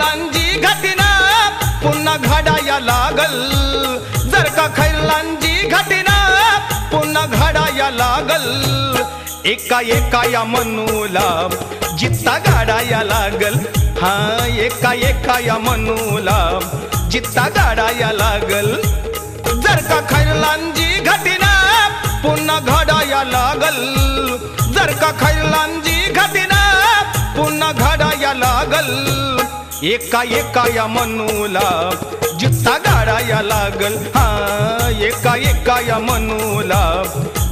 खैरलांजी घटना पुन्हा घडाया लागल. जर का खैरलांजी घटना पुन्हा घडाया लागल. एका एका या मनूला जित्ता गाडाया लागल. हा एका एका या मनूला जित्ता गाडाया लागल. जर का खैरलांजी घटना पुन्हा घडाया लागल. जर का खैरलांजी एका एका या मनूला जित्ता गाडाया लागल. हा एका एका या मनूला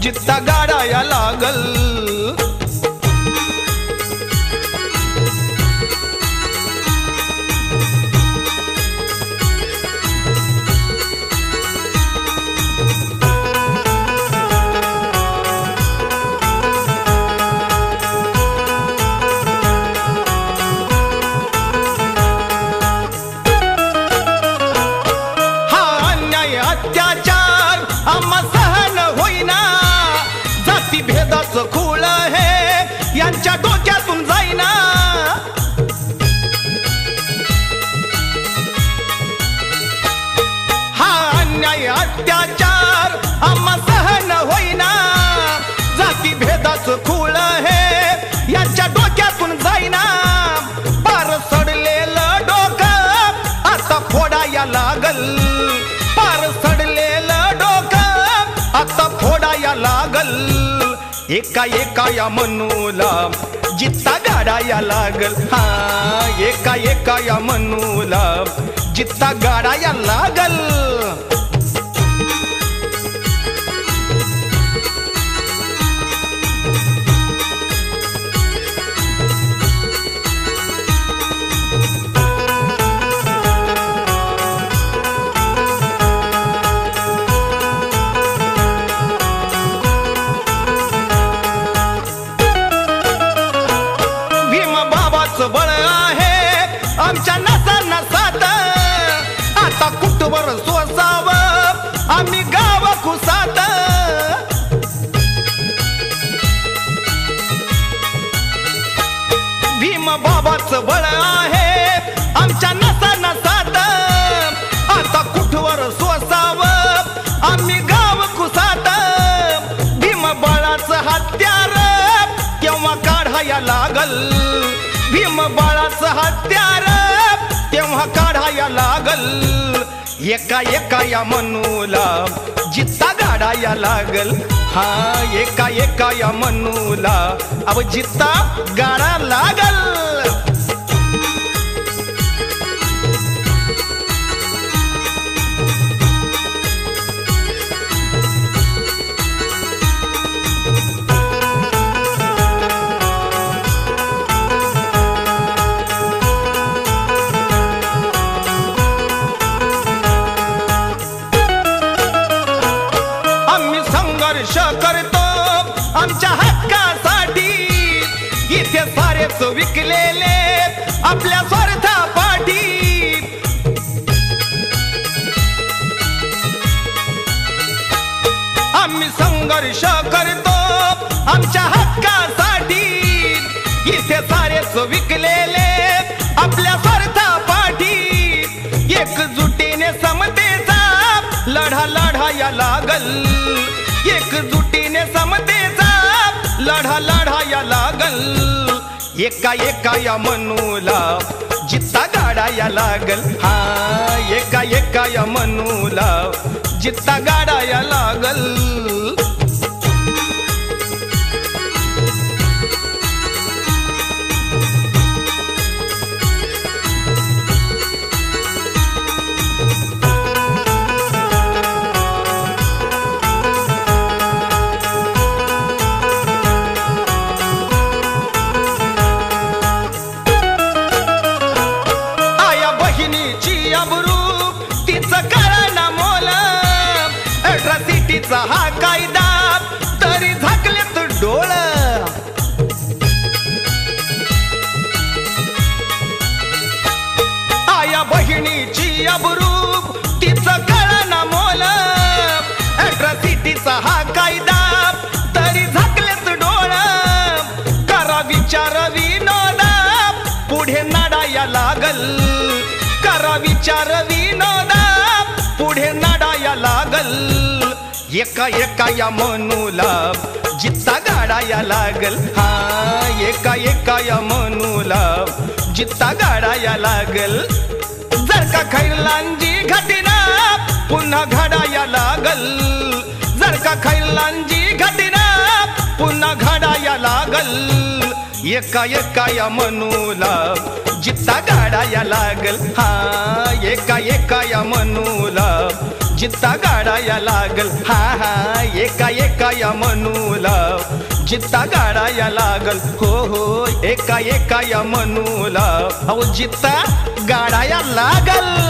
जित्ता गाडाया लागल. एका एका या मनूला जित्ता गाडाया लागल. हा एका एका या मनूला जित्ता गाडाया लागल. बाबाचं बळ आहे. आमच्या नसा नसात. आता कुठवर सोसाव? आम्ही गाव कुसात. भीम बाळाचं हत्यार. केव्हा काढाया लागल? भीम बाळाचं हत्यार. तेव्हा काढाया लागल? एका एका या मनूला जित्ता गाडाया लागल. हा एका एका या मनूला. अव जित्ता गाडा संघर्ष करतो आमच्या हक्कासाठी. इथे सारेच विकलेले आपल्या स्वार्थापाठी आम्ही संघर्ष करतो आमच्या हक्का लढा लढाया लागल. एका एका या मनूला जित्ता गाडाया लागल. हा एका एका या मनूला जित्ता गाडाया लागल. बहिणीची अबरू तिचं कारण मोल अट्रॉसिटीचा हा कायदा तरी झाकलेत डोळ. आया बहिणीची अबरूप तिचं कारण मोल अट्रॉसिटीचा हा कायदा तरी झाकलेत डोळ. करा विचार करा विनोदा पुढे नाडाया लागल. एका एका या मनूला जित्ता गाडाया लागल. हा एका एका या मनूला जित्ता गाडाया लागल. जर का खैरलांजी घटना पुन्हा घडाया लागल. जर का खैरलांजी घटना पुन्हा घडाया लागल. एका एका या मनूला जित्ता गाडाया लागल. हा एका एका या मनूला. जित्ता गाडाया लागल. हा हा एका एका या मनूला. जित्ता गाडाया लागल. हो हो एका एका या मनूला. अहो जित्ता गाडाया लागल.